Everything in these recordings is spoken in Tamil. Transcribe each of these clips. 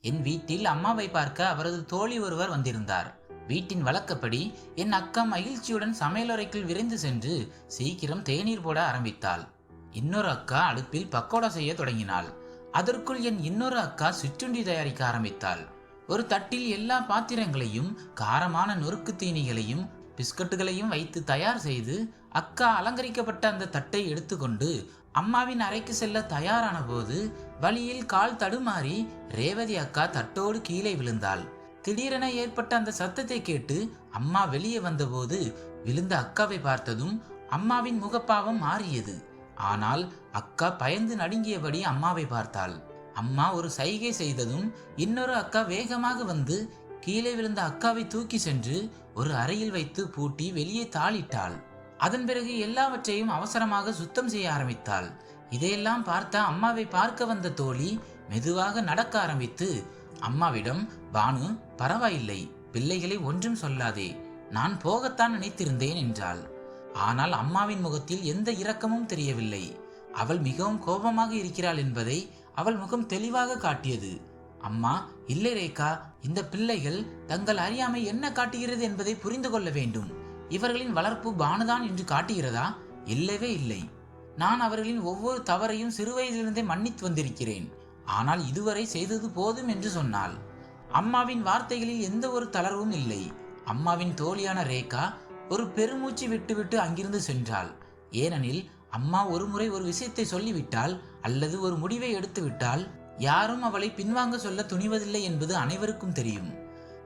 என் வீட்டில் அம்மாவை பார்க்க அவரது தோழி ஒருவர் வந்திருந்தார். வீட்டின் வழக்கப்படி என் அக்கா மகிழ்ச்சியுடன் சமையலறைக்குள் விரைந்து சென்று சீக்கிரம் தேநீர் போட ஆரம்பித்தாள். இன்னொரு அக்கா அடுப்பில் பக்கோடா செய்ய தொடங்கினாள். அதற்குள் என் இன்னொரு அக்கா சிற்றுண்டி தயாரிக்க ஆரம்பித்தாள். ஒரு தட்டில் எல்லா பாத்திரங்களையும் காரமான நொறுக்கு தீனிகளையும் பிஸ்கட்டுகளையும் வைத்து தயார் செய்து அக்கா அலங்கரிக்கப்பட்ட அந்த தட்டை எடுத்துக்கொண்டு அம்மாவின் அறைக்கு செல்ல தயாரான போது வழியில் கால் தடுமாறி ரேவதி அக்கா தட்டோடு கீழே விழுந்தாள். திடீரென ஏற்பட்ட அந்த சத்தத்தை கேட்டு அம்மா வெளியே வந்தபோது விழுந்த அக்காவை பார்த்ததும் அம்மாவின் முகப்பாவம் மாறியது. ஆனால் அக்கா பயந்து நடுங்கியபடி அம்மாவை பார்த்தாள். அம்மா ஒரு சைகை செய்ததும் இன்னொரு அக்கா வேகமாக வந்து கீழே விழுந்த அக்காவை தூக்கி சென்று ஒரு அறையில் வைத்து பூட்டி வெளியே தாளிட்டாள். அதன் பிறகு எல்லாவற்றையும் அவசரமாக சுத்தம் செய்ய ஆரம்பித்தாள். இதையெல்லாம் பார்த்த அம்மாவை பார்க்க வந்த தோழி மெதுவாக நடக்க ஆரம்பித்து அம்மாவிடம் பானு பரவாயில்லை பிள்ளைகளை ஒன்றும் சொல்லாதே நான் போகத்தான் நினைத்திருந்தேன் என்றாள். ஆனால் அம்மாவின் முகத்தில் எந்த இரக்கமும் தெரியவில்லை. அவள் மிகவும் கோபமாக இருக்கிறாள் என்பதை அவள் முகம் தெளிவாக காட்டியது. அம்மா இல்லை ரேகா இந்த பிள்ளைகள் தங்கள் அறியாமை என்ன காட்டுகிறது என்பதை புரிந்து கொள்ள வேண்டும். இவர்களின் வளர்ப்பு பானுதான் என்று காட்டுகிறதா? இல்லவே இல்லை. நான் அவர்களின் ஒவ்வொரு தவறையும் சிறுவயதிலிருந்தே மன்னித்து வந்திருக்கிறேன். ஆனால் இதுவரை செய்தது போதும் என்று சொன்னாள் அம்மாவின் வார்த்தைகளில் எந்த ஒரு தளர்வும் இல்லை. அம்மாவின் தோழியான ரேகா ஒரு பெருமூச்சு விட்டுவிட்டு அங்கிருந்து சென்றாள். ஏனெனில் அம்மா ஒரு முறை ஒரு விஷயத்தை சொல்லிவிட்டால் அல்லது ஒரு முடிவை எடுத்துவிட்டால் யாரும் அவளை பின்வாங்க சொல்ல துணிவதில்லை என்பது அனைவருக்கும் தெரியும்.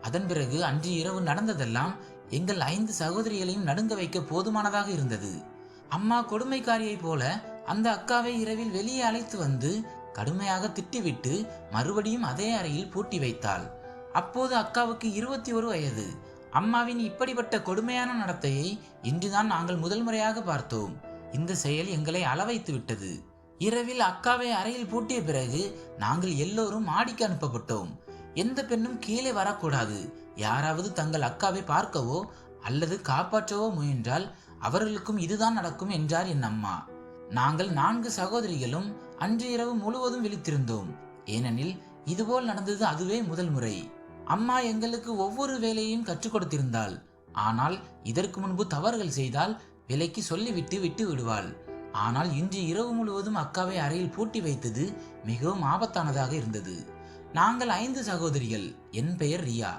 அதன் பிறகு அன்று இரவு நடந்ததெல்லாம் எங்கள் ஐந்து சகோதரிகளையும் நடுங்க வைக்க போதுமானதாக இருந்தது. அம்மா கொடுமைக்காரியைப் போல அந்த அக்காவை இரவில் வெளியே அழைத்து வந்து கடுமையாக திட்டிவிட்டு மறுபடியும் அதே அறையில் பூட்டி வைத்தாள். அப்போது அக்காவுக்கு இருபத்தி ஒரு வயது. அம்மாவின் இப்படிப்பட்ட கொடுமையான நடத்தையை இன்றுதான் நாங்கள் முதல் முறையாக பார்த்தோம். இந்த செயல் எங்களை அளவைத்து விட்டது. இரவில் அக்காவை அறையில் பூட்டிய பிறகு நாங்கள் எல்லோரும் மாடிக்கு அனுப்பப்பட்டோம். எந்த பெண்ணும் கீழே வரக்கூடாது. யாராவது தங்கள் அக்காவை பார்க்கவோ அல்லது காப்பாற்றவோ முயன்றால் அவர்களுக்கும் இதுதான் நடக்கும் என்றார் என் அம்மா. நாங்கள் நான்கு சகோதரிகளும் அன்று இரவு முழுவதும் விழித்திருந்தோம். ஏனெனில் இதுபோல் நடந்தது அதுவே முதல் முறை. அம்மா எங்களுக்கு ஒவ்வொரு வேலையையும் கற்றுக் கொடுத்திருந்தாள். ஆனால் இதற்கு முன்பு தவறுகள் செய்தால் விலைக்கு சொல்லிவிட்டு விட்டு விடுவாள். ஆனால் இன்று இரவு முழுவதும் அக்காவை அறையில் பூட்டி வைத்தது மிகவும் ஆபத்தானதாக இருந்தது. நாங்கள் ஐந்து சகோதரிகள். என் பெயர் ரியா.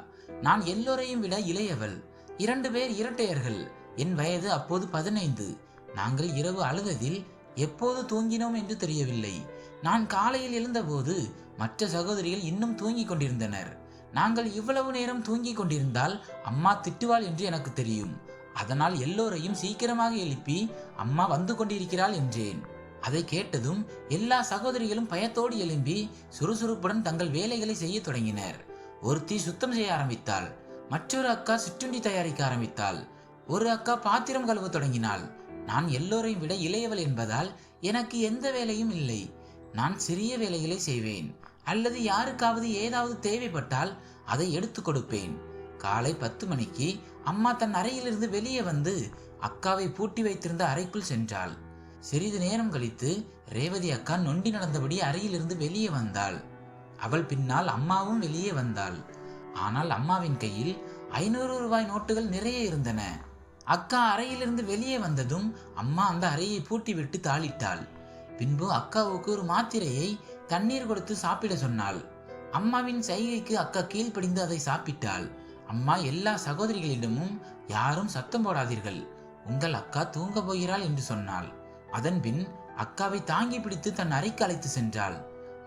நான் எல்லோரையும் விட இளையவள். இரண்டு பேர் இரட்டையர்கள். என் வயது அப்போது பதினைந்து. நாங்கள் இரவு அழுததில் எப்போது தூங்கினோம் என்று தெரியவில்லை. நான் காலையில் எழுந்தபோது மற்ற சகோதரிகள் இன்னும் தூங்கிக் கொண்டிருந்தனர். நாங்கள் இவ்வளவு நேரம் தூங்கிக் கொண்டிருந்தால் அம்மா திட்டுவாள் என்று எனக்கு தெரியும். அதனால் எல்லோரையும் சீக்கிரமாக எழுப்பி அம்மா வந்து கொண்டிருக்கிறாள் என்றேன். அதை கேட்டதும் எல்லா சகோதரிகளும் பயத்தோடு எழும்பி சுறுசுறுப்புடன் தங்கள் வேலைகளை செய்ய தொடங்கினர். ஒருத்தி சுத்தம் செய்ய ஆரம்பித்தாள். மற்றொரு அக்கா சிற்றுண்டி தயாரிக்க ஆரம்பித்தாள். ஒரு அக்கா பாத்திரம் கழுவ தொடங்கினாள். நான் எல்லோரையும் விட இளையவள் என்பதால் எனக்கு எந்த வேலையும் இல்லை. நான் சிறிய வேலைகளை செய்வேன். அல்லது யாருக்காவது ஏதாவது தேவைப்பட்டால் அதை எடுத்து கொடுப்பேன். காலை பத்து மணிக்கு அம்மா தன் அறையிலிருந்து வெளியே வந்து அக்காவை பூட்டி வைத்திருந்த அறைக்குள் சென்றாள். சிறிது நேரம் கழித்து ரேவதி அக்கா நொண்டி நடந்தபடி அறையிலிருந்து வெளியே வந்தாள். அவள் பின்னால் அம்மாவும் வெளியே வந்தாள். ஆனால் அம்மாவின் கையில் ஐநூறு ரூபாய் நோட்டுகள் நிறைய இருந்தன. அக்கா அறையிலிருந்து வெளியே வந்ததும் அம்மா அந்த அறையை பூட்டிவிட்டு தாளிட்டாள். பின்பு அக்காவுக்கு ஒரு மாத்திரையை தண்ணீர் கொடுத்து சாப்பிட சொன்னாள். அம்மாவின் சைகைக்கு அக்கா கீழ்ப்படிந்து அதை சாப்பிட்டாள். அம்மா எல்லா சகோதரிகளிடமும் யாரும் சத்தம் போடாதீர்கள். உங்கள் அக்கா தூங்க போகிறாள் என்று சொன்னாள். அதன்பின் அக்காவை தாங்கி பிடித்து தன் அறைக்கு அழைத்து சென்றாள்.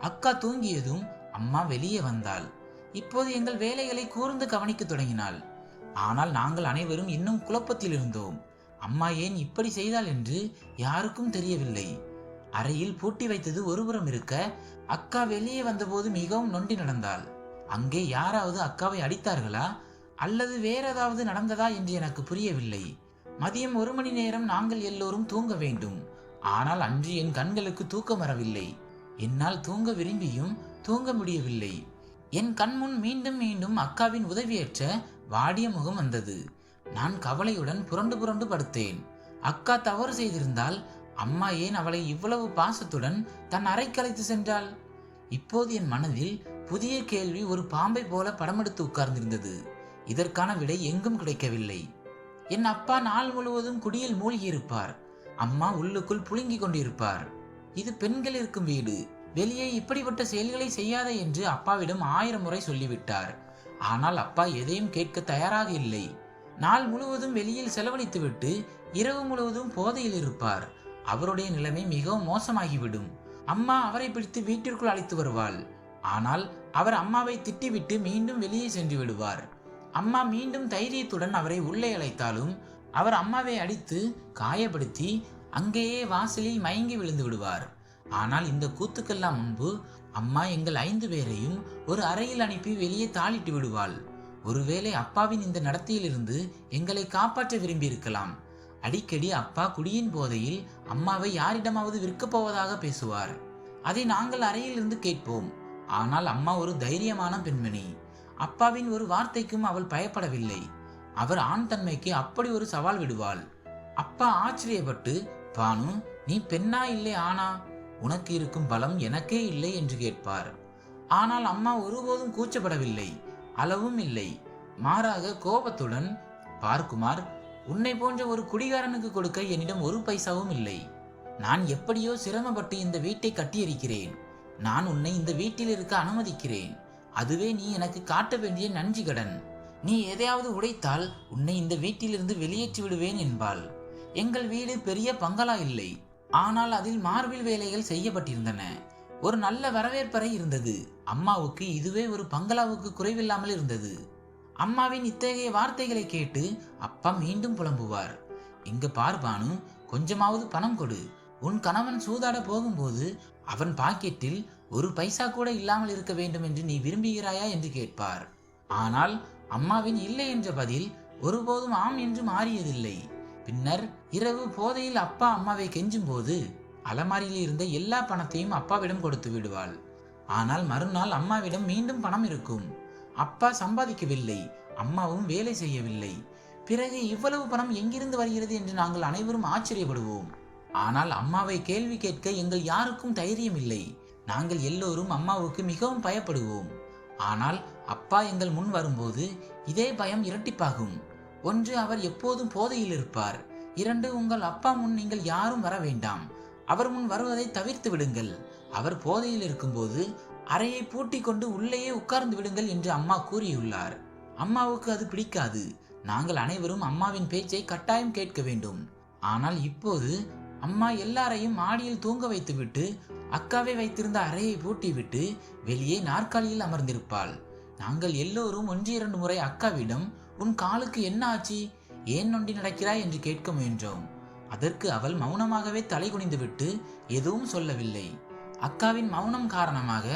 அக்கா தூங்கியதும் அம்மா வெளியே வந்தாள். இப்போது எங்கள் வேலைகளை கூர்ந்து கவனிக்க தொடங்கினாள். ஆனால் நாங்கள் அனைவரும் இன்னும் குழப்பத்தில் இருந்தோம். அம்மா ஏன் இப்படி செய்தாள் என்று யாருக்கும் தெரியவில்லை. அறையில் பூட்டி வைத்தது ஒருபுறம் இருக்க அக்கா வெளியே வந்தபோது மிகவும் நொண்டி நடந்தாள். அங்கே யாராவது அக்காவை அடித்தார்களா? அல்லது வேற ஏதாவது நடந்ததா என்று எனக்கு புரியவில்லை. மதியம் ஒரு மணி நேரம் நாங்கள் எல்லோரும் தூங்க வேண்டும். ஆனால் அன்று என் கண்களுக்கு தூக்கம் வரவில்லை. என்னால் தூங்க விரும்பியும் தூங்க முடியவில்லை. என் கண்முன் மீண்டும் மீண்டும் அக்காவின் உதவியற்ற வாடிய முகம் வந்தது. நான் கவலையுடன் புரண்டு புரண்டு படுத்தேன். அக்கா தவறு செய்திருந்தால் அம்மா ஏன் அவளை இவ்வளவு பாசத்துடன் தன் அறைக்கலைத்து சென்றாள்? இப்போது என் மனதில் புதிய கேள்வி ஒரு பாம்பை போல படமெடுத்து உட்கார்ந்திருந்தது. இதற்கான விடை எங்கும் கிடைக்கவில்லை. என் அப்பா நாள் முழுவதும் குடியில் மூழ்கியிருப்பார். அம்மா உள்ளுக்குள் புழுங்கிக் கொண்டிருப்பார். இது பெண்கள் இருக்கும் வீடு. வெளியே இப்படிப்பட்ட செயல்களை செய்யாதே என்று அப்பாவிடம் ஆயிரம் முறை சொல்லிவிட்டார். ஆனால் அப்பா எதையும் கேட்க தயாராக இல்லை. நாள் முழுவதும் வெளியில் செலவழித்துவிட்டு இரவு முழுவதும் போதையில் இருப்பார். அவருடைய நிலைமை மிகவும் மோசமாகிவிடும். அம்மா அவரை பிடித்து வீட்டிற்குள் அழைத்து வருவாள். ஆனால் அவர் அம்மாவை திட்டிவிட்டு மீண்டும் வெளியே சென்று விடுவார். அம்மா மீண்டும் தைரியத்துடன் அவரை உள்ளே அழைத்தாலும் அவர் அம்மாவை அடித்து காயப்படுத்தி அங்கேயே வாசலில் மயங்கி விழுந்து விடுவார். ஆனால் இந்த கூத்துக்கெல்லாம் முன்பு அம்மா எங்கள் ஐந்து பேரையும் ஒரு அறையில் அனுப்பி வெளியே தாளிட்டு விடுவாள். ஒருவேளை அப்பாவின் இந்த நடத்தையிலிருந்து எங்களை காப்பாற்ற விரும்பியிருக்கலாம். அடிக்கடி அப்பா குடியின் போதையில் அம்மாவை யாரிடமாவது விற்கப் போவதாக பேசுவார். அதை நாங்கள் அறையிலிருந்து கேட்போம். ஆனால் அம்மா ஒரு தைரியமான பெண்மணி. அப்பாவின் ஒரு வார்த்தைக்கும் அவள் பயப்படவில்லை. அவர் ஆண் தன்மைக்கு அப்படி ஒரு சவால் விடுவாள். அப்பா ஆச்சரியப்பட்டு பானு நீ பெண்ணா இல்லை ஆனா? உனக்கு இருக்கும் பலம் எனக்கே இல்லை என்று கேட்பார். ஆனால் அம்மா ஒருபோதும் கூச்சப்படவில்லை அளவும் இல்லை. மாறாக கோபத்துடன் பார்க்குமார் உன்னை போன்ற ஒரு குடிகாரனுக்கு கொடுக்க என்னிடம் ஒரு பைசாவும் இல்லை. நான் எப்படியோ சிரமப்பட்டு இந்த வீட்டை கட்டியிருக்கிறேன். நான் உன்னை இந்த வீட்டில் இருக்க அனுமதிக்கிறேன். அதுவே நீ எனக்கு காட்ட வேண்டிய நன்றி கடன். நீ எதையாவது உடைத்தால் உன்னை இந்த வீட்டிலிருந்து வெளியேற்றி விடுவேன் என்பாள். எங்கள் வீடு பெரிய பங்களா இல்லை. ஆனால் அதில் மார்பில் வேலைகள் செய்யப்பட்டிருந்தன. ஒரு நல்ல வரவேற்பறை இருந்தது. அம்மாவுக்கு இதுவே ஒரு பங்களாவுக்கு குறைவில்லாமல் இருந்தது. அம்மாவின் இத்தகைய வார்த்தைகளை கேட்டு அப்பா மீண்டும் புலம்புவார். இங்க பார்பானு கொஞ்சமாவது பணம் கொடு. உன் கணவன் சூதாட போகும்போது அவன் பாக்கெட்டில் ஒரு பைசா கூட இல்லாமல் இருக்க வேண்டும் என்று நீ விரும்புகிறாயா? என்று கேட்பார். ஆனால் அம்மாவின் இல்லை என்ற பதில் ஒருபோதும் ஆம் என்று மாறியதில்லை. பின்னர் இரவு போதையில் அப்பா அம்மாவை கெஞ்சும் போது அலமாரியில் இருந்த எல்லா பணத்தையும் அப்பாவிடம் கொடுத்து விடுவாள். ஆனால் மறுநாள் அம்மாவிடம் மீண்டும் பணம் இருக்கும். அப்பா சம்பாதிக்கவில்லை அம்மாவும் வேலை செய்யவில்லை. பிறகு இவ்வளவு பணம் எங்கிருந்து வருகிறது என்று நாங்கள் அனைவரும் ஆச்சரியப்படுவோம். ஆனால் அம்மாவை கேள்வி கேட்க எங்கள் யாருக்கும் தைரியம் இல்லை நாங்கள் எல்லோரும் அம்மாவுக்கு மிகவும் பயப்படுவோம். ஆனால் அப்பா எங்கள் முன் வரும்போது இதே பயம் இரட்டிப்பாகும். ஒன்று அவர் எப்போதும் போதையில் இருப்பார். இரண்டு உங்கள் அப்பா முன் நீங்கள் யாரும் வர வேண்டாம். அவர் முன் வருவதை தவிர்த்து விடுங்கள். அவர் போதையில் இருக்கும்போது அறையை பூட்டி கொண்டு உள்ளேயே உட்கார்ந்து விடுங்கள் என்று அம்மா கூறியுள்ளார். அம்மாவுக்கு அது பிடிக்காது. நாங்கள் அனைவரும் அம்மாவின் பேச்சை கட்டாயம் கேட்க வேண்டும். ஆனால் இப்போது அம்மா எல்லாரையும் மாடியில் தூங்க வைத்துவிட்டு அக்காவை வைத்திருந்த அறையை பூட்டிவிட்டு வெளியே நாற்காலியில் அமர்ந்திருப்பாள். நாங்கள் எல்லோரும் ஒன்று இரண்டு முறை அக்காவிடம் உன் காலுக்கு என்ன ஆச்சு ஏன் நொண்டி நடக்கிறாய் என்று கேட்க முயன்றோம். அதற்கு அவள் மௌனமாகவே தலை குனிந்துவிட்டு எதுவும் சொல்லவில்லை. அக்காவின் மௌனம் காரணமாக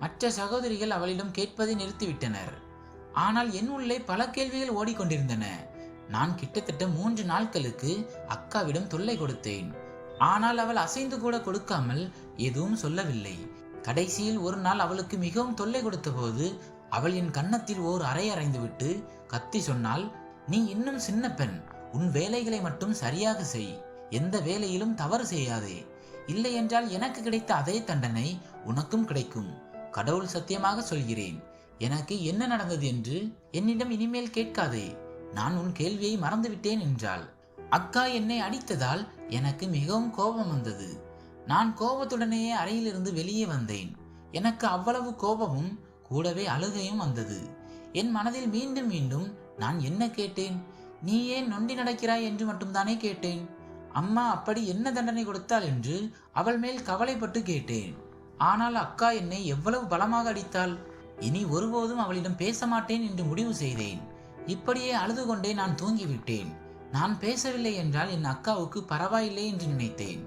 மற்ற சகோதரிகள் அவளிடம் கேட்பதை நிறுத்திவிட்டனர். ஆனால் என் உள்ளே பல கேள்விகள் ஓடிக்கொண்டிருந்தன. நான் கிட்டத்தட்ட மூன்று நாட்களுக்கு அக்காவிடம் தொல்லை கொடுத்தேன். ஆனால் அவள் அசைந்து கூட கொடுக்காமல் எதுவும் சொல்லவில்லை. கடைசியில் ஒரு நாள் அவளுக்கு மிகவும் தொல்லை கொடுத்த போது அவள் என் கன்னத்தில் ஓர் அறை அறைந்துவிட்டு கத்தி சொன்னால் நீ இன்னும் சின்ன பெண். உன் வேலைகளை மட்டும் சரியாக செய். எந்த வேலையிலும் தவறு செய்யாதே. இல்லை என்றால் எனக்கு கிடைத்த அதே தண்டனை உனக்கும் கிடைக்கும். கடவுள் சத்தியமாக சொல்கிறேன். எனக்கு என்ன நடந்தது என்று என்னிடம் இனிமேல் கேட்காதே. நான் உன் கேள்வியை மறந்துவிட்டேன் என்றாள். அக்கா என்னை அடித்ததால் எனக்கு மிகவும் கோபம் வந்தது. நான் கோபத்துடனேயே அறையிலிருந்து வெளியே வந்தேன். எனக்கு அவ்வளவு கோபமும் கூடவே அழுகையும் வந்தது. என் மனதில் மீண்டும் மீண்டும் நான் என்ன கேட்டேன்? நீ ஏன் நொண்டி நடக்கிறாய் என்று மட்டும்தானே கேட்டேன். அம்மா அப்படி என்ன தண்டனை கொடுத்தாள் என்று அவள் மேல் கவலைப்பட்டு கேட்டேன். ஆனால் அக்கா என்னை எவ்வளவு பலமாக அடித்தாள்? இனி ஒருபோதும் அவளிடம் பேச மாட்டேன் என்று முடிவு செய்தேன். இப்படியே அழுது கொண்டே நான் தூங்கிவிட்டேன். நான் பேசவில்லை என்றால் என் அக்காவுக்கு பரவாயில்லை என்று நினைத்தேன்.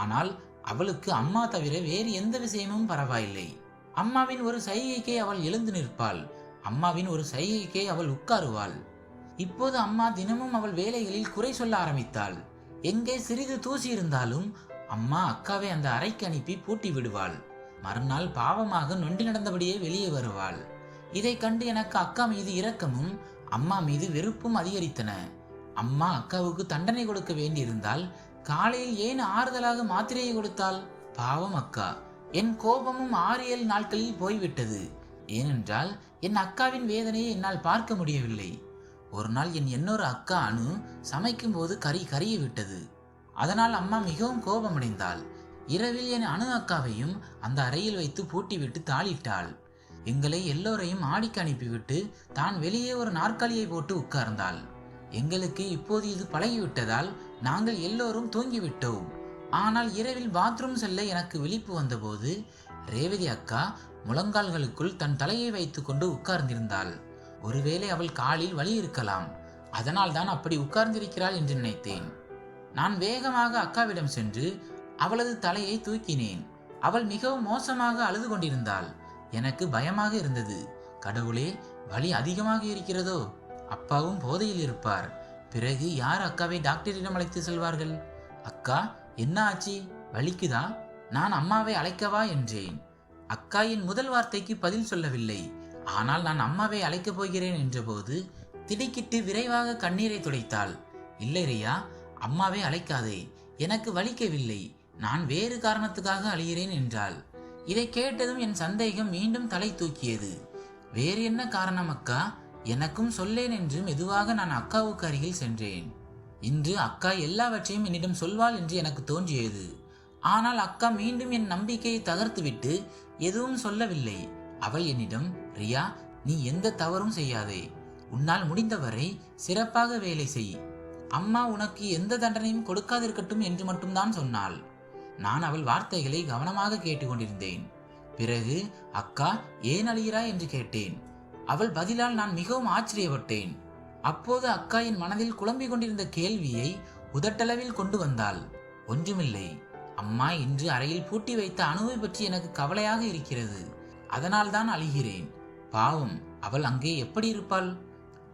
ஆனால் அவளுக்கு அம்மா தவிர வேறு எந்த விஷயமும் பரவாயில்லை. அம்மாவின் ஒரு சைகைக்கே அவள் எழுந்து நிற்பாள். அம்மாவின் ஒரு சைகைக்கே அவள் உட்காருவாள். இப்போது அம்மா தினமும் அவள் வேலைகளில் குறை சொல்ல ஆரம்பித்தாள். எங்கே சிறிது தூசி இருந்தாலும் அம்மா அக்காவை அந்த அறைக்கு அனுப்பி பூட்டி விடுவாள். மறுநாள் பாவமாக நொண்டி நடந்தபடியே வெளியே வருவாள். இதை கண்டு எனக்கு அக்கா மீது இரக்கமும் அம்மா மீது வெறுப்பும் அதிகரித்தன. அம்மா அக்காவுக்கு தண்டனை கொடுக்க வேண்டியிருந்தால் காலையில் ஏன் ஆறுதலாக மாத்திரையை கொடுத்தாள்? பாவம் அக்கா. என் கோபமும் ஆறு ஏழு நாட்களில் போய்விட்டது. ஏனென்றால் என் அக்காவின் வேதனையை என்னால் பார்க்க முடியவில்லை. ஒரு நாள் என் இன்னொரு அக்கா அணு சமைக்கும் போது கறி கறிய விட்டது. அதனால் அம்மா மிகவும் கோபமடைந்தாள். இரவில் என் அணு அக்காவையும் அந்த அறையில் வைத்து பூட்டிவிட்டு தாளிட்டாள். எங்களை எல்லோரையும் ஆடிக்கு அனுப்பிவிட்டு தான் வெளியே ஒரு நாற்காலியை போட்டு உட்கார்ந்தாள். எங்களுக்கு இப்போது இது பழகிவிட்டதால் நாங்கள் எல்லோரும் தூங்கிவிட்டோம். ஆனால் இரவில் பாத்ரூம் செல்ல எனக்கு விழிப்பு வந்தபோது ரேவதி அக்கா முழங்கால்களுக்குள் தன் தலையை வைத்துக்கொண்டு உட்கார்ந்திருந்தாள். ஒருவேளை அவள் காலில் வலி இருக்கலாம். அதனால் தான் அப்படி உட்கார்ந்திருக்கிறாள் என்று நினைத்தேன். நான் வேகமாக அக்காவிடம் சென்று அவளது தலையை தூக்கினேன். அவள் மிகவும் மோசமாக அழுது கொண்டிருந்தாள். எனக்கு பயமாக இருந்தது. கடவுளே வலி அதிகமாக இருக்கிறதோ? அப்பாவும் போதையில் இருப்பார். பிறகு யார் அக்காவை டாக்டரிடம் அழைத்து செல்வார்கள்? அக்கா என்ன வலிக்குதா? நான் அம்மாவை அழைக்கவா என்றேன். அக்கா என் முதல் வார்த்தைக்கு பதில் சொல்லவில்லை. ஆனால் நான் அம்மாவை அழைக்கப் போகிறேன் என்றபோது திடுக்கிட்டு விரைவாக கண்ணீரை துடைத்தாள். இல்லை ரியா அம்மாவை அழைக்காதே. எனக்கு வலிக்கவில்லை. நான் வேறு காரணத்துக்காக அழிகிறேன் என்றாள். இதை கேட்டதும் என் சந்தேகம் மீண்டும் தலை தூக்கியது. வேறு என்ன காரணம் அக்கா? எனக்கும் சொல்லேன் என்று மெதுவாக நான் அக்காவுக்கு அருகில் சென்றேன். இன்று அக்கா எல்லாவற்றையும் என்னிடம் சொல்வாள் என்று எனக்கு தோன்றியது. ஆனால் அக்கா மீண்டும் என் நம்பிக்கையை தகர்த்துவிட்டு எதுவும் சொல்லவில்லை. அவள் என்னிடம் ரியா நீ எந்த தவறும் செய்யாதே. உன்னால் முடிந்தவரை சிறப்பாக வேலை செய். அம்மா உனக்கு எந்த தண்டனையும் கொடுக்காதிருக்கட்டும் என்று மட்டும்தான் சொன்னாள். நான் அவள் வார்த்தைகளை கவனமாக கேட்டுக்கொண்டிருந்தேன். பிறகு அக்கா ஏன் அழுகிறாய்? என்று கேட்டேன். அவள் பதிலால் நான் மிகவும் ஆச்சரியப்பட்டேன். அப்போது அக்கா என் மனதில் குழம்பிக் கொண்டிருந்த கேள்வியை உதட்டளவில் கொண்டு வந்தாள். ஒன்றுமில்லை. அம்மா இன்று அறையில் பூட்டி வைத்த அணுவை பற்றி எனக்கு கவலையாக இருக்கிறது. அதனால் தான் அழுகிறேன். பாவம். அவள் அங்கே எப்படி இருப்பாள்?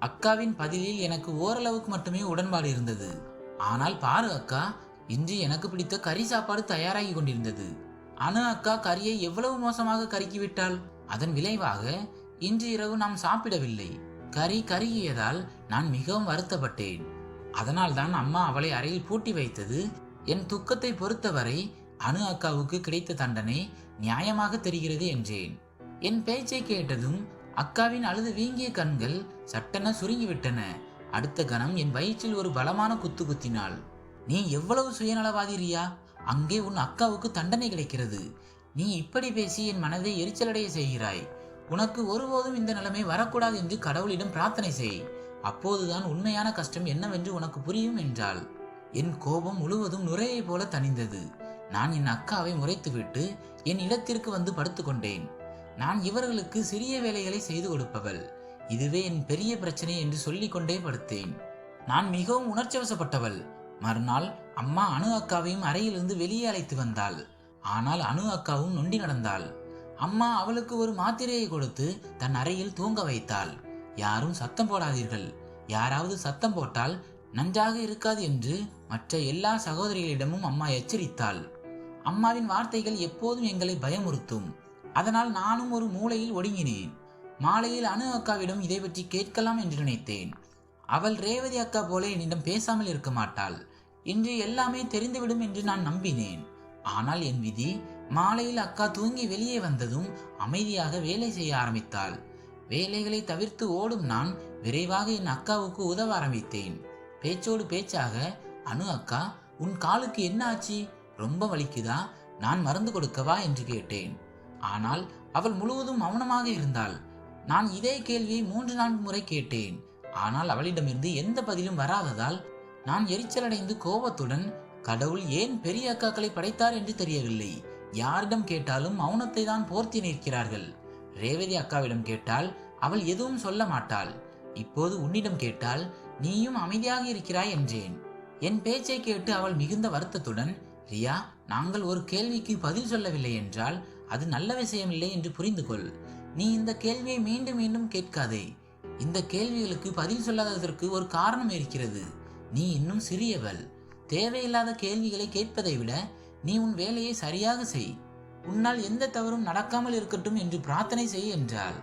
அக்காவின் பதிலில் எனக்கு ஓரளவுக்கு மட்டுமே உடன்பாடு இருந்தது. ஆனால் பாரு அக்கா இன்று எனக்கு பிடித்த கறி சாப்பாடு தயாராகி கொண்டிருந்தது. அணு அக்கா கறியை எவ்வளவு மோசமாக கருக்கிவிட்டாள் அதன் விளைவாக இன்று இரவு நாம் சாப்பிடவில்லை. கறி கருகியதால் நான் மிகவும் வருத்தப்பட்டேன். அதனால்தான் அம்மா அவளை அறையில் பூட்டி வைத்தது. என் துக்கத்தை பொறுத்தவரை அணு அக்காவுக்கு கிடைத்த தண்டனை நியாயமாக தெரிகிறது என்றேன். என் பேச்சை கேட்டதும் அக்காவின் அழுது வீங்கிய கண்கள் சட்டென சுருங்கிவிட்டன. அடுத்த கணம் என் வயிற்றில் ஒரு பலமான குத்து குத்தினாள். நீ எவ்வளவு சுயநலவாதி ரியா அங்கே உன் அக்காவுக்கு தண்டனை கிடைக்கிறது. நீ இப்படி பேசி என் மனதை எரிச்சலடைய செய்கிறாய். உனக்கு ஒருபோதும் இந்த நிலைமை வரக்கூடாது என்று கடவுளிடம் பிரார்த்தனை செய். அப்போதுதான் உண்மையான கஷ்டம் என்னவென்று உனக்கு புரியும் என்றாள். என் கோபம் முழுவதும் நுரையைப் போல தணிந்தது. நான் என் அக்காவை முறைத்துவிட்டு என் இடத்திற்கு வந்து படுத்துக்கொண்டேன் நான் இவர்களுக்கு சிறிய வேலைகளை செய்து கொடுப்பவள். இதுவே என் பெரிய பிரச்சனை என்று சொல்லிக்கொண்டே படுத்தேன். நான் மிகவும் உணர்ச்சிவசப்பட்டவள். மறுநாள் அம்மா அணு அக்காவையும் அறையிலிருந்து வெளியே அழைத்து வந்தாள். ஆனால் அணு அக்காவும் நொண்டி நடந்தாள். அம்மா அவளுக்கு ஒரு மாத்திரையை கொடுத்து தன் அறையில் தூங்க வைத்தாள். யாரும் சத்தம் போடாதீர்கள். யாராவது சத்தம் போட்டால் நன்றாக இருக்காது என்று மற்ற எல்லா சகோதரிகளிடமும் அம்மா எச்சரித்தாள். அம்மாவின் வார்த்தைகள் எப்போதும் எங்களை பயமுறுத்தும். அதனால் நானும் ஒரு மூலையில் ஒடுங்கினேன். மாலையில் அணு அக்காவிடம் இதை பற்றி கேட்கலாம் என்று நினைத்தேன். அவள் ரேவதி அக்கா போல என்னிடம் பேசாமல் இருக்க மாட்டாள். இன்று எல்லாமே தெரிந்துவிடும் என்று நான் நம்பினேன். ஆனால் என் விதி மாலையில் அக்கா தூங்கி வெளியே வந்ததும் அமைதியாக வேலை செய்ய ஆரம்பித்தாள். வேலைகளை தவிர்த்து ஓடும் நான் விரைவாக என் அக்காவுக்கு உதவ ஆரம்பித்தேன். பேச்சோடு பேச்சாக அனு அக்கா உன் காலுக்கு என்ன ஆச்சு? ரொம்ப வலிக்குதா? நான் மருந்து கொடுக்கவா என்று கேட்டேன். ஆனால் அவள் முழுவதும் மௌனமாக இருந்தாள். நான் இதே கேள்வியை மூன்று நான்கு முறை கேட்டேன். ஆனால் அவளிடமிருந்து எந்த பதிலும் வராததால் நான் எரிச்சலடைந்து கோபத்துடன் கடவுள் ஏன் பெரிய அக்காக்களை படைத்தார் என்று தெரியவில்லை. யாரிடம் கேட்டாலும் மௌனத்தை தான் போர்த்தி நிற்கிறார்கள். ரேவதி அக்காவிடம் கேட்டால் அவள் எதுவும் சொல்ல மாட்டாள். இப்போது உன்னிடம் கேட்டால் நீயும் அமைதியாக இருக்கிறாய் என்றேன். என் பேச்சை கேட்டு அவள் மிகுந்த வருத்தத்துடன் ரியா நாங்கள் ஒரு கேள்விக்கு பதில் சொல்லவில்லை என்றால் அது நல்ல விஷயமில்லை என்று புரிந்து கொள் நீ இந்த கேள்வியை மீண்டும் மீண்டும் கேட்காதே. இந்த கேள்விகளுக்கு பதில் சொல்லாததற்கு ஒரு காரணம் இருக்கிறது. நீ இன்னும் சிறியவள். தேவையில்லாத கேள்விகளை கேட்பதை விட நீ உன் வேலையை சரியாக செய். உன்னால் எந்த தவறும் நடக்காமல் இருக்கட்டும் என்று பிரார்த்தனை செய் என்றாள்.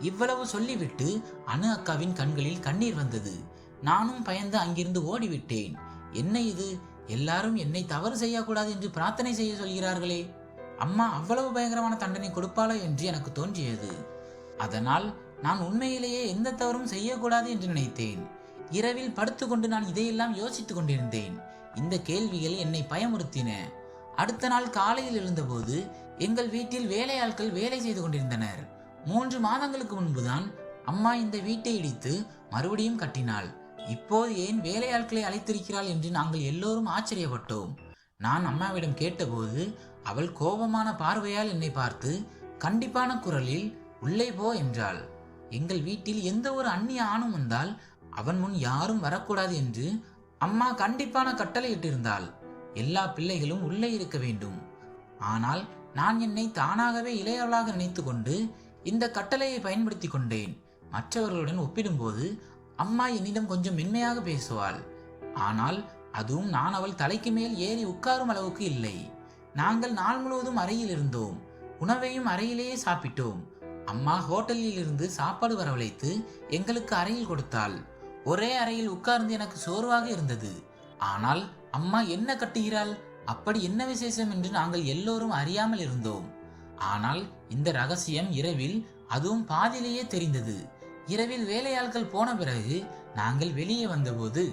இவ்வளவு சொல்லிவிட்டு அணு அக்காவின் கண்களில் கண்ணீர் வந்தது. நானும் பயந்து அங்கிருந்து ஓடிவிட்டேன். என்ன இது? எல்லாரும் என்னை தவறு செய்யக்கூடாது என்று பிரார்த்தனை செய்ய சொல்கிறார்களே. அம்மா அவ்வளவு பயங்கரமான தண்டனை கொடுப்பாளோ என்று எனக்கு தோன்றியது. அதனால் நான் உண்மையிலேயே எந்த தவறும் செய்யக்கூடாது என்று நினைத்தேன். இரவில் படுத்துக்கொண்டு நான் இதையெல்லாம் யோசித்துக் கொண்டிருந்தேன். இந்த கேள்விகள் என்னை பயமுறுத்தின. அடுத்த நாள் காலையில் எழுந்தபோது எங்கள் வீட்டில் வேலையாட்கள் வேலை செய்து கொண்டிருந்தனர். மூன்று மாதங்களுக்கு முன்புதான் அம்மா இந்த வீட்டை இடித்து மறுபடியும் கட்டினாள். இப்போது ஏன் வேலையாட்களை அழைத்திருக்கிறாள் என்று நாங்கள் எல்லோரும் ஆச்சரியப்பட்டோம். நான் அம்மாவிடம் கேட்டபோது அவள் கோபமான பார்வையால் என்னை பார்த்து கண்டிப்பான குரலில் உள்ளே போ என்றாள். எங்கள் வீட்டில் எந்த ஒரு அந்நிய ஆணும் வந்தால் அவன் முன் யாரும் வரக்கூடாது என்று அம்மா கண்டிப்பான கட்டளையிட்டிருந்தாள். எல்லா பிள்ளைகளும் உள்ளே இருக்க வேண்டும். ஆனால் நான் என்னை தானாகவே இளையவளாக நினைத்து கொண்டு இந்த கட்டளையை பயன்படுத்தி கொண்டேன். மற்றவர்களுடன் ஒப்பிடும்போது அம்மா என்னிடம் கொஞ்சம் மென்மையாக பேசுவாள். ஆனால் அதுவும் நான் அவள் தலைக்கு மேல் ஏறி உட்காரும் அளவுக்கு இல்லை. நாங்கள் நாள் முழுவதும் அறையில் இருந்தோம். உணவையும் அறையிலேயே சாப்பிட்டோம். அம்மா ஹோட்டலில் இருந்து சாப்பாடு வரவழைத்து எங்களுக்கு அறையில் கொடுத்தாள். ஒரே அறையில் உட்கார்ந்து எனக்கு சோர்வாக இருந்தது. ஆனால் அம்மா என்ன கட்டுகிறாள்? அப்படி என்ன விசேஷம் என்று நாங்கள் எல்லோரும் அறியாமல் இருந்தோம். ஆனால் இந்த ரகசியம் இரவில் அதுவும் பாதியிலேயே தெரிந்தது. இரவில் வேலையாட்கள் போன பிறகு நாங்கள் வெளியே வந்தபோது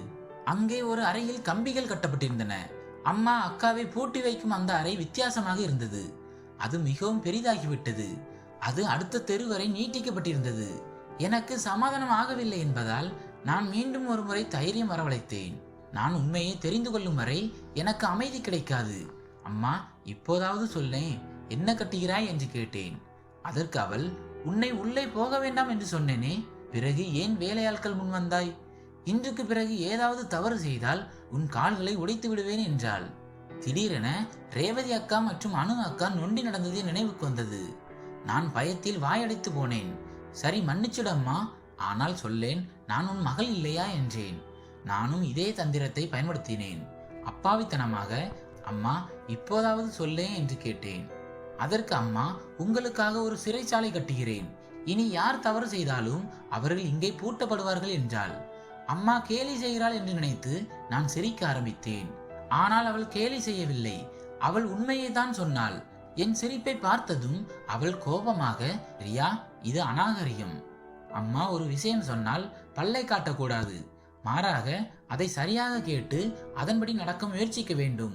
அங்கே ஒரு அறையில் கம்பிகள் கட்டப்பட்டிருந்தன. அம்மா அக்காவை பூட்டி வைக்கும் அந்த அறை வித்தியாசமாக இருந்தது. அது மிகவும் பெரிதாகிவிட்டது. அது அடுத்த தெரு வரை நீட்டிக்கப்பட்டிருந்தது. எனக்கு சமாதானம் ஆகவில்லை என்பதால் நான் மீண்டும் ஒரு முறை தைரியம் வரவழைத்தேன். நான் உண்மையை தெரிந்து கொள்ளும் வரை எனக்கு அமைதி கிடைக்காது. அம்மா இப்போதாவது சொல்லேன் என்ன கட்டுகிறாய்? என்று கேட்டேன். அதற்கு அவள் உன்னை உள்ளே போக வேண்டாம் என்று சொன்னேனே பிறகு ஏன் வேலையாட்கள் முன் வந்தாய்? இன்றுக்கு பிறகு ஏதாவது தவறு செய்தால் உன் கால்களை உடைத்து விடுவேன் என்றாள். திடீரென ரேவதி அக்கா மற்றும் அனு அக்கா நொண்டி நடந்தது நினைவுக்கு வந்தது. நான் பயத்தில் வாயடைத்து போனேன். சரி மன்னிச்சுடம்மா ஆனால் சொல்லேன் நான் உன் மகள் இல்லையா? என்றேன். நானும் இதே தந்திரத்தை பயன்படுத்தினேன். அப்பாவித்தனமாக அம்மா இப்போதாவது சொல்லேன் என்று கேட்டேன். அதற்கு அம்மா உங்களுக்காக ஒரு சிறைச்சாலை கட்டுகிறேன். இனி யார் தவறு செய்தாலும் அவர்கள் இங்கே பூட்டப்படுவார்கள் என்றாள். அம்மா கேலி செய்கிறாள் என்று நினைத்து நான் சிரிக்க ஆரம்பித்தேன். ஆனால் அவள் கேலி செய்யவில்லை. அவள் உண்மையை தான் சொன்னாள். என் சிரிப்பை பார்த்ததும் அவள் கோபமாக ரியா இது அநாகரிகம். அம்மா ஒரு விஷயம் சொன்னால் பல்லை காட்டக்கூடாது. மாறாக அதை சரியாக கேட்டு அதன்படி நடக்க முயற்சிக்க வேண்டும்.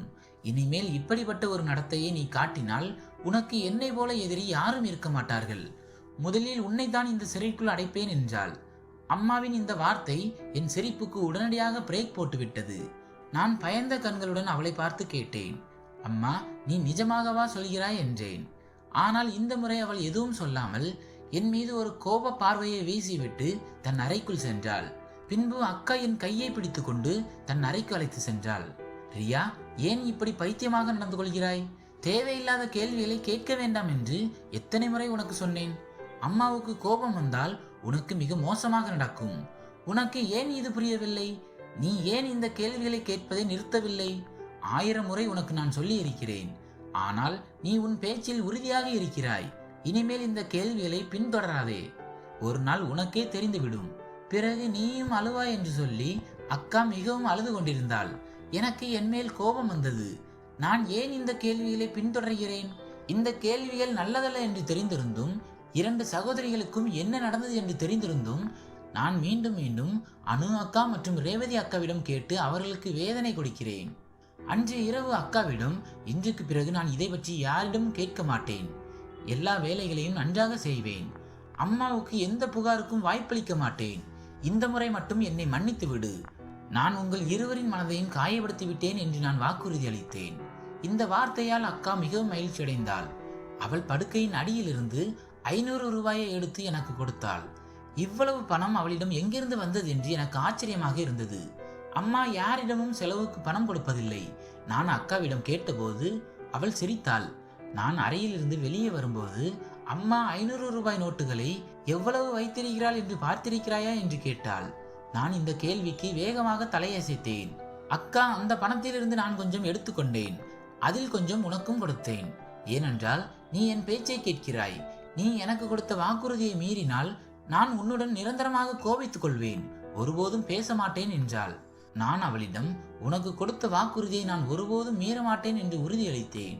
இனிமேல் இப்படிப்பட்ட ஒரு நடத்தையை நீ காட்டினால் உனக்கு என்னை போல எதிரி யாரும் இருக்க மாட்டார்கள். முதலில் உன்னைத்தான் இந்த சிறைக்குள் அடைப்பேன் என்றாள். அம்மாவின் இந்த வார்த்தை என் சிரிப்புக்கு உடனடியாக பிரேக் போட்டுவிட்டது. நான் பயந்த கண்களுடன் அவளை பார்த்து கேட்டேன். அம்மா நீ நிஜமாகவா சொல்கிறாய் என்றேன். ஆனால் இந்த முறை அவள் எதுவும் சொல்லாமல் என் மீது ஒரு கோப பார்வையை வீசிவிட்டு தன் அறைக்குள் சென்றாள். பின்பு அக்கா என் கையை பிடித்துக்கொண்டு தன் அறைக்கு அழைத்து சென்றாள். ரியா ஏன் இப்படி பைத்தியமாக நடந்து கொள்கிறாய்? தேவையில்லாத கேள்விகளை கேட்க வேண்டாம் என்று எத்தனை முறை உனக்கு சொன்னேன். அம்மாவுக்கு கோபம் வந்தால் உனக்கு மிக மோசமாக நடக்கும். உனக்கு ஏன் இது புரியவில்லை? நீ ஏன் இந்த கேள்விகளை கேட்பதை நிறுத்தவில்லை? ஆயிரம் முறை உனக்கு நான் சொல்லி இருக்கிறேன் ஆனால் நீ உன் பேச்சில் உறுதியாக இருக்கிறாய். இனிமேல் இந்த கேள்விகளை பின்தொடராதே. ஒரு நாள் உனக்கே தெரிந்துவிடும். பிறகு நீயும் அழுவாய் என்று சொல்லி அக்கா மிகவும் அழுது கொண்டிருந்தாள். எனக்கு என்மேல் கோபம் வந்தது. நான் ஏன் இந்த கேள்விகளை பின்தொடர்கிறேன்? இந்த கேள்விகள் நல்லதல்ல என்று தெரிந்திருந்தும் இரண்டு சகோதரிகளுக்கும் என்ன நடந்தது என்று தெரிந்திருந்தும் நான் மீண்டும் மீண்டும் அனு அக்கா மற்றும் ரேவதி அக்காவிடம் கேட்டு அவர்களுக்கு வேதனை கொடுக்கிறேன். அன்று இரவு அக்காவிடம் இன்றுக்கு பிறகு நான் இதை பற்றி யாரிடம் கேட்க மாட்டேன். எல்லா வேலைகளையும் நன்றாக செய்வேன். அம்மாவுக்கு எந்த புகாருக்கும் வாய்ப்பளிக்க மாட்டேன். இந்த முறை மட்டும் என்னை மன்னித்து விடு. நான் உங்கள் இருவரின் மனதையும் காயப்படுத்தி விட்டேன் என்று நான் வாக்குறுதி அளித்தேன். இந்த வார்த்தையால் அக்கா மிகவும் மகிழ்ச்சி அடைந்தாள் அவள் படுக்கையின் அடியிலிருந்து ஐநூறு ரூபாயை எடுத்து எனக்கு கொடுத்தாள். இவ்வளவு பணம் அவளிடம் எங்கிருந்து வந்தது என்று எனக்கு ஆச்சரியமாக இருந்தது. அம்மா யாரிடமும் செலவுக்கு பணம் கொடுப்பதில்லை. நான் அக்காவிடம் கேட்டபோது அவள் சிரித்தாள். நான் அறையிலிருந்து வெளியே வரும்போது அம்மா ஐநூறு ரூபாய் நோட்டுகளை எவ்வளவு வைத்திருக்கிறாள் என்று பார்த்திருக்கிறாயா என்று கேட்டாள். நான் இந்த கேள்விக்கு வேகமாக தலையசைத்தேன். அக்கா அந்த பணத்திலிருந்து நான் கொஞ்சம் எடுத்துக்கொண்டேன். அதில் கொஞ்சம் உனக்கும் கொடுத்தேன். ஏனென்றால் நீ என் பேச்சை கேட்கிறாய். நீ எனக்கு கொடுத்த வாக்குறுதியை மீறினால் நான் உன்னுடன் நிரந்தரமாக கோபித்துக் கொள்வேன். ஒருபோதும் பேச மாட்டேன் என்றாள். நான் அவளிடம் உனக்கு கொடுத்த வாக்குறுதியை நான் ஒருபோதும் மீறமாட்டேன் என்று உறுதியளித்தேன்.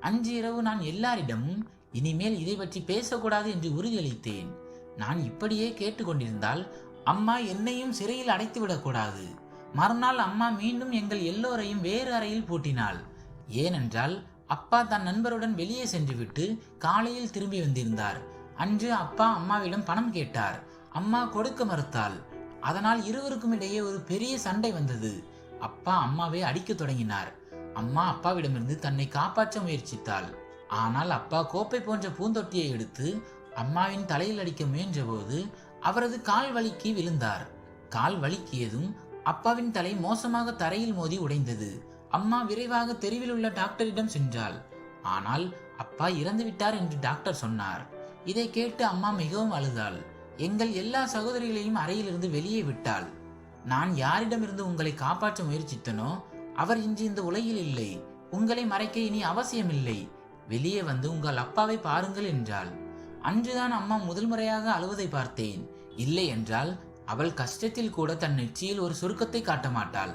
அன்று இரவு நான் எல்லாரிடமும் இனிமேல் இதை பற்றி பேசக்கூடாது என்று உறுதியளித்தேன். நான் இப்படியே கேட்டுக்கொண்டிருந்தால் அம்மா என்னையும் சிறையில் அடைத்து விடக்கூடாது. மறுநாள் அம்மா மீண்டும் எங்கள் எல்லோரையும் வேறு அறையில் பூட்டினாள். ஏனென்றால் அப்பா தன் நண்பருடன் வெளியே சென்றுவிட்டு காலையில் திரும்பி வந்திருந்தார். அன்று அப்பா அம்மாவிடம் பணம் கேட்டார். அம்மா கொடுக்க மறுத்தாள். அதனால் இருவருக்கும் இடையே ஒரு பெரிய சண்டை வந்தது. அப்பா அம்மாவை அடிக்கத் தொடங்கினார். அம்மா அப்பாவிடமிருந்து தன்னை காப்பாற்ற முயற்சித்தாள். ஆனால் அப்பா கோப்பை போன்ற பூந்தொட்டியை எடுத்து அம்மாவின் தலையில் அடிக்க முயன்றபோது அவரது கால் வலிக்கு விழுந்தார். கால் வலிக்கியதும் அப்பாவின் தலை மோசமாக தரையில் மோதி உடைந்தது. அம்மா விரைவாக தெருவில் உள்ள டாக்டரிடம் சென்றாள். ஆனால் அப்பா இறந்துவிட்டார் என்று டாக்டர் சொன்னார். இதை கேட்டு அம்மா மிகவும் அழுதாள். எங்கள் எல்லா சகோதரிகளையும் அறையிலிருந்து வெளியே விட்டாள். நான் யாரிடமிருந்து உங்களை காப்பாற்ற முயற்சித்தனோ அவர் இன்று இந்த உலகில் இல்லை. உங்களை மறைக்க இனி அவசியமில்லை. வெளியே வந்து உங்கள் அப்பாவை பாருங்கள் என்றாள். அன்றுதான் அம்மா முதல் முறையாக அழுவதை பார்த்தேன். இல்லை என்றால் அவள் கஷ்டத்தில் கூட தன் நெற்றியில் ஒரு சுருக்கத்தை காட்ட மாட்டாள்.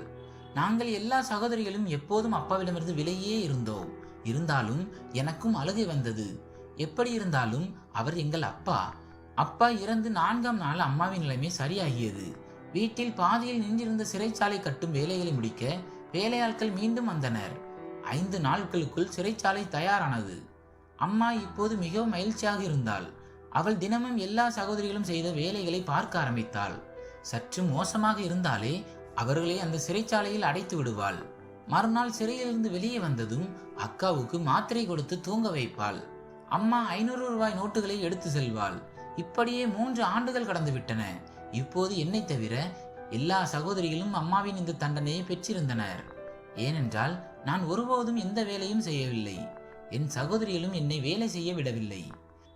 நாங்கள் எல்லா சகோதரிகளும் எப்போதும் அப்பாவிடமிருந்து விலையே இருந்தோம். இருந்தாலும் எனக்கும் அழுகை வந்தது. எப்படி இருந்தாலும் அவர் எங்கள் அப்பா. அப்பா இறந்து நான்காம் நாள் அம்மாவின் நிலைமை சரியாகியது. வீட்டில் பாதியில் நின்றிருந்த சிறைச்சாலை கட்டும் வேலைகளை முடிக்க வேலையாட்கள் மீண்டும் வந்தனர். ஐந்து நாட்களுக்குள் சிறைச்சாலை தயாரானது. அம்மா இப்போது மிகவும் மகிழ்ச்சியாக இருந்தாள். அவள் தினமும் எல்லா சகோதரிகளும் செய்த வேலைகளை பார்க்க ஆரம்பித்தாள். சற்று மோசமாக இருந்தாலே அவர்களை அந்த சிறைச்சாலையில் அடைத்து விடுவாள். மறுநாள் சிறையிலிருந்து வெளியே வந்ததும் அக்காவுக்கு மாத்திரை கொடுத்து தூங்க வைப்பாள். அம்மா ஐநூறு ரூபாய் நோட்டுகளை எடுத்து செல்வாள். இப்படியே மூன்று ஆண்டுகள் கடந்து விட்டன. இப்போது என்னை தவிர எல்லா சகோதரிகளும் அம்மாவின் இந்த தண்டனையை பெற்றிருந்தனர். ஏனென்றால் நான் ஒருபோதும் எந்த வேலையும் செய்யவில்லை. என் சகோதரிகளும் என்னை வேலை செய்ய விடவில்லை.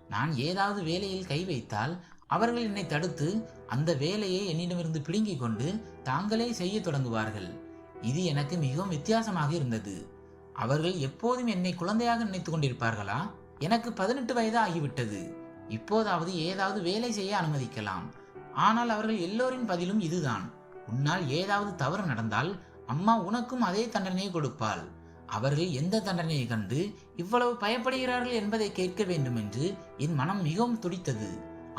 நான் ஏதாவது வேலையில் கை வைத்தால் அவர்கள் என்னை தடுத்து அந்த வேலையை என்னிடமிருந்து பிடுங்கிக் கொண்டு தாங்களே செய்ய தொடங்குவார்கள். இது எனக்கு மிகவும் வித்தியாசமாக இருந்தது. அவர்கள் எப்போதும் என்னை குழந்தையாக நினைத்துக் கொண்டிருப்பார்களா? எனக்கு பதினெட்டு வயது ஆகிவிட்டது. இப்போதாவது ஏதாவது வேலை செய்ய அனுமதிக்கலாம். ஆனால் அவர்கள் எல்லோரின் பதிலும் இதுதான். உன்னால் ஏதாவது தவறு நடந்தால் அம்மா உனக்கும் அதே தண்டனையை கொடுப்பாள். அவர்கள் எந்த தண்டனையை கண்டு இவ்வளவு பயப்படுகிறார்கள் என்பதை கேட்க வேண்டும் என்று என் மனம் மிகவும் துடித்தது.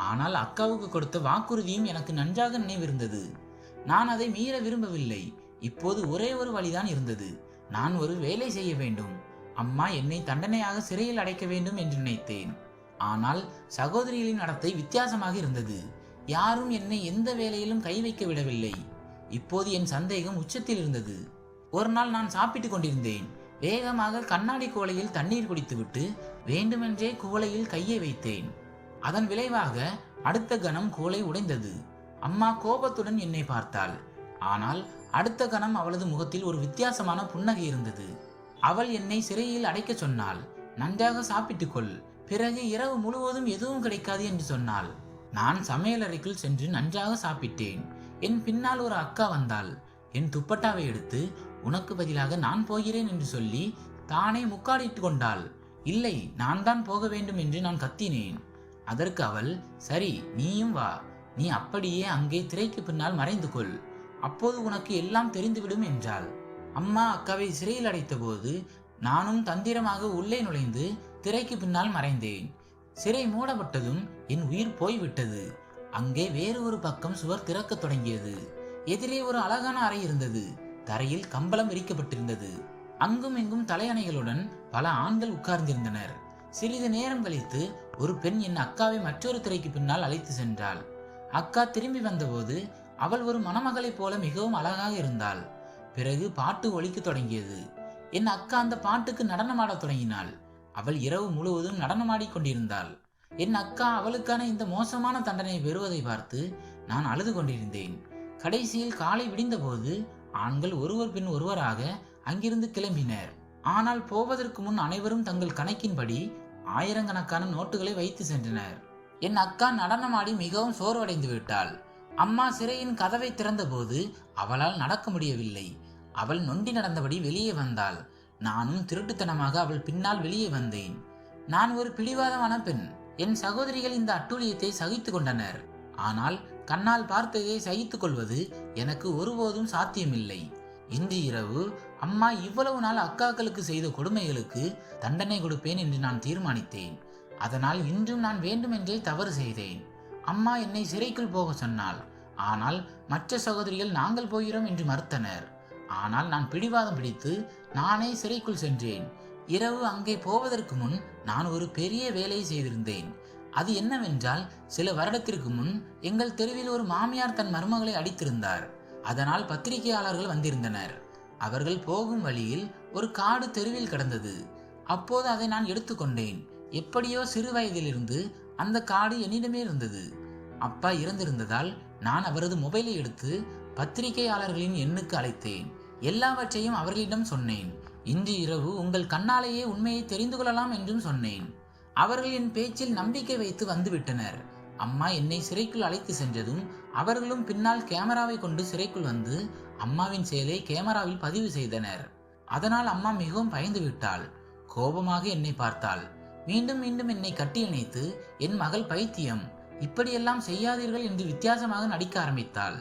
ஆனால் அக்காவுக்கு கொடுத்த வாக்குறுதியும் எனக்கு நன்றாக நினைவிருந்தது. நான் அதை மீற விரும்பவில்லை. இப்போது ஒரே ஒரு வழிதான் இருந்தது. நான் ஒரு வேலை செய்ய வேண்டும். அம்மா என்னை தண்டனையாக சிறையில் அடைக்க வேண்டும் என்று நினைத்தேன். ஆனால் சகோதரிகளின் நடத்தை வித்தியாசமாக இருந்தது. யாரும் என்னை எந்த வேலையிலும் கை வைக்க விடவில்லை. இப்போது என் சந்தேகம் உச்சத்தில் இருந்தது. ஒரு நாள் நான் சாப்பிட்டுக் கொண்டிருந்தேன். வேகமாக கண்ணாடி குவளையில் தண்ணீர் குடித்துவிட்டு வேண்டுமென்றே குவளையில் கையை வைத்தேன். அதன் விளைவாக அடுத்த கணம் குவளை உடைந்தது. அம்மா கோபத்துடன் என்னை பார்த்தாள். ஆனால் அடுத்த கணம் அவளது முகத்தில் ஒரு வித்தியாசமான புன்னகை இருந்தது. அவள் என்னை சிறையில் அடைக்கச் சொன்னாள். நன்றாக சாப்பிட்டுக் கொள். பிறகு இரவு முழுவதும் எதுவும் கிடைக்காது என்று சொன்னாள். நான் சமையலறைக்குள் சென்று நன்றாக சாப்பிட்டேன். என் பின்னால் ஒரு அக்கா வந்தாள். என் துப்பட்டாவை எடுத்து உனக்கு பதிலாக நான் போகிறேன் என்று சொல்லி தானே முக்காடிட்டு கொண்டாள். இல்லை நான் தான் போக வேண்டும் என்று நான் கத்தினேன். அதற்கு அவள் சரி நீயும் வா. நீ அப்படியே அங்கே திரைக்கு பின்னால் மறைந்து கொள். அப்போது உனக்கு எல்லாம் தெரிந்துவிடும் என்றாள். அம்மா அக்காவை சிறையில் அடைத்தபோது நானும் தந்திரமாக உள்ளே நுழைந்து திரைக்கு பின்னால் மறைந்தேன். சிறை மூடப்பட்டதும் என் உயிர் போய்விட்டது. அங்கே வேறு ஒரு பக்கம் சுவர் திறக்கத் தொடங்கியது. எதிரே ஒரு அழகான அறை இருந்தது. தரையில் கம்பளம் விரிக்கப்பட்டிருந்தது. அங்கும் இங்கும் தலையணைகளுடன் பல ஆண்கள் உட்கார்ந்திருந்தனர். சிறிது நேரம் கழித்து ஒரு பெண் என் அக்காவை மற்றொரு திரைக்கு பின்னால் அழைத்து சென்றாள். அக்கா திரும்பி வந்தபோது அவள் ஒரு மணமகளைப் போல மிகவும் அழகாக இருந்தாள். பிறகு பாட்டு ஒலிக்கத் தொடங்கியது. என் அக்கா அந்த பாட்டுக்கு நடனமாடத் தொடங்கினாள். அவள் இரவு முழுவதும் நடனமாடிக் கொண்டிருந்தாள். என் அக்கா அவளுக்கான இந்த மோசமான தண்டனையை பெறுவதை பார்த்து நான் அழுது கொண்டிருந்தேன். கடைசியில் காலை விடிந்தபோது ஆண்கள் ஒருவர் பின் ஒருவராக அங்கிருந்து கிளம்பினர். ஆனால் போவதற்கு முன் அனைவரும் தங்கள் கணக்கின்படி ஆயிரக்கணக்கான நோட்டுகளை வைத்து சென்றனர். என் அக்கா நடனமாடி மிகவும் சோர்வடைந்து விட்டாள். அம்மா சிறையின் கதவை திறந்தபோது அவளால் நடக்க முடியவில்லை. அவள் நொண்டி நடந்தபடி வெளியே வந்தாள். நானும் திருட்டுத்தனமாக அவள் பின்னால் வெளியே வந்தேன். நான் ஒரு பிடிவாதமான பெண். என் சகோதரிகள் இந்த அட்டூழியத்தை சகித்து கொண்டனர். ஆனால் கண்ணால் பார்த்ததை சகித்துக் கொள்வது எனக்கு ஒருபோதும் சாத்தியமில்லை. இன்று இரவு அம்மா இவ்வளவு நாள் அக்காக்களுக்கு செய்த கொடுமைகளுக்கு தண்டனை கொடுப்பேன் என்று நான் தீர்மானித்தேன். அதனால் இன்றும் நான் வேண்டுமென்றே தவறு செய்தேன். அம்மா என்னை சிறைக்குள் போக சொன்னாள். ஆனால் மற்ற சகோதரிகள் நாங்கள் போகிறோம் என்று மறுத்தனர். ஆனால் நான் பிடிவாதம் பிடித்து நானே சிறைக்குள் சென்றேன். இரவு அங்கே போவதற்கு முன் நான் ஒரு பெரிய வேலையை செய்திருந்தேன். அது என்னவென்றால் சில வருடத்திற்கு முன் எங்கள் தெருவில் ஒரு மாமியார் தன் மருமகளை அடித்திருந்தார். அதனால் பத்திரிகையாளர்கள் வந்திருந்தனர். அவர்கள் போகும் வழியில் ஒரு காடு தெருவில் கிடந்தது. அப்போது அதை நான் எடுத்துக்கொண்டேன் எப்படியோ சிறு வயதிலிருந்து அந்த காடு என்னிடமே இருந்தது. அப்பா இறந்திருந்ததால் நான் அவரது மொபைலை எடுத்து பத்திரிகையாளர்களின் எண்ணுக்கு அழைத்தேன். எல்லாவற்றையும் அவர்களிடம் சொன்னேன். இன்று இரவு உங்கள் கண்ணாலேயே உண்மையை தெரிந்து கொள்ளலாம் என்றும் சொன்னேன். அவர்கள் என் பேச்சில் நம்பிக்கை வைத்து வந்துவிட்டனர். அம்மா என்னை சிறைக்குள் அழைத்து சென்றதும் அவர்களும் பின்னால் கேமராவை கொண்டு சிறைக்குள் வந்து அம்மாவின் செயலை கேமராவில் பதிவு செய்தனர். அதனால் அம்மா மிகவும் பயந்து விட்டாள். கோபமாக என்னை பார்த்தாள். மீண்டும் மீண்டும் என்னை கட்டி இணைத்து என் மகள் பைத்தியம் இப்படியெல்லாம் செய்யாதீர்கள் என்று வித்தியாசமாக நடிக்க ஆரம்பித்தாள்.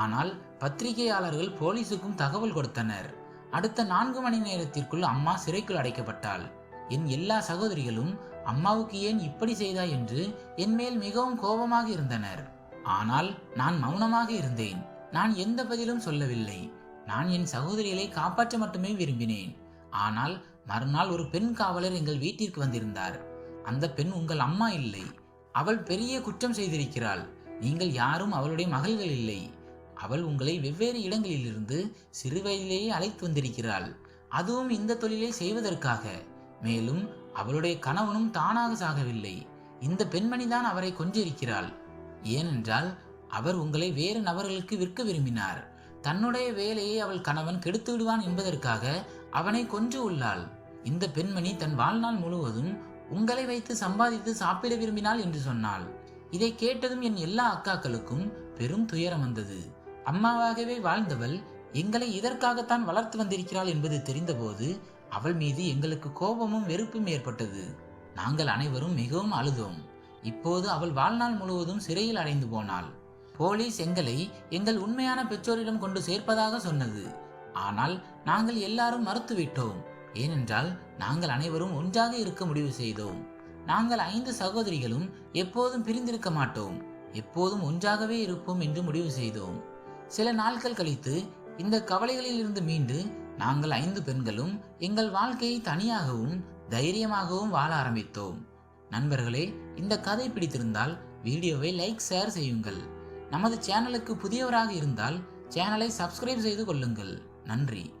ஆனால் பத்திரிகையாளர்கள் போலீசுக்கும் தகவல் கொடுத்தனர். அடுத்த நான்கு மணி நேரத்திற்குள் அம்மா சிறைக்குள் அடைக்கப்பட்டாள். என் எல்லா சகோதரிகளும் அம்மாவுக்கு ஏன் இப்படி செய்தாய்? என்று என் மேல் மிகவும் கோபமாக இருந்தனர். ஆனால் நான் மௌனமாக இருந்தேன். நான் எந்த பதிலும் சொல்லவில்லை. நான் என் சகோதரிகளை காப்பாற்ற மட்டுமே விரும்பினேன். ஆனால் மறுநாள் ஒரு பெண் காவலர் எங்கள் வீட்டிற்கு வந்திருந்தார். அந்த பெண் உங்கள் அம்மா இல்லை. அவள் பெரிய குற்றம் செய்திருக்கிறாள். நீங்கள் யாரும் அவளுடைய மகள்கள் இல்லை. அவள் உங்களை வெவ்வேறு இடங்களிலிருந்து சிறுவயதிலேயே அழைத்து வந்திருக்கிறாள். அதுவும் இந்த தொழிலை செய்வதற்காக. மேலும் அவளுடைய கணவனும் தானாக சாகவில்லை. இந்த பெண்மணிதான் அவரை கொஞ்சிருக்கிறாள். ஏனென்றால் அவர் உங்களை வேறு நபர்களுக்கு விற்க விரும்பினார். தன்னுடைய வேலையை அவள் கணவன் கெடுத்து விடுவான் என்பதற்காக அவனை கொன்று உள்ளாள். இந்த பெண்மணி தன் வாழ்நாள் முழுவதும் உங்களை வைத்து சம்பாதித்து சாப்பிட விரும்பினாள் என்று சொன்னாள். இதை கேட்டதும் என் எல்லா அக்காக்களுக்கும் பெரும் துயரம் வந்தது. அம்மாவாகவே வாழ்ந்தவள் எங்களை இதற்காகத்தான் வளர்த்து வந்திருக்கிறாள் என்பது தெரிந்தபோது அவள் மீது எங்களுக்கு கோபமும் வெறுப்பும் ஏற்பட்டது. நாங்கள் அனைவரும் மிகவும் அழுதோம். இப்போது அவள் வாழ்நாள் முழுவதும் சிறையில் அடைந்து போனாள். போலீஸ் எங்களை எங்கள் உண்மையான பெற்றோரிடம் கொண்டு சேர்ப்பதாக சொன்னது. ஆனால் நாங்கள் எல்லாரும் மறுத்துவிட்டோம். ஏனென்றால் நாங்கள் அனைவரும் ஒன்றாக இருக்க முடிவு செய்தோம். நாங்கள் ஐந்து சகோதரிகளும் எப்போதும் பிரிந்திருக்க மாட்டோம். எப்போதும் ஒன்றாகவே இருப்போம் என்று முடிவு செய்தோம். சில நாட்கள் கழித்து இந்த கவலைகளில் இருந்து மீண்டு நாங்கள் ஐந்து பெண்களும் எங்கள் வாழ்க்கையை தனியாகவும் தைரியமாகவும் வாழ ஆரம்பித்தோம். நண்பர்களே இந்த கதை பிடித்திருந்தால் வீடியோவை லைக் ஷேர் செய்யுங்கள். நமது சேனலுக்கு புதியவராக இருந்தால் சேனலை சப்ஸ்கிரைப் செய்து கொள்ளுங்கள். நன்றி.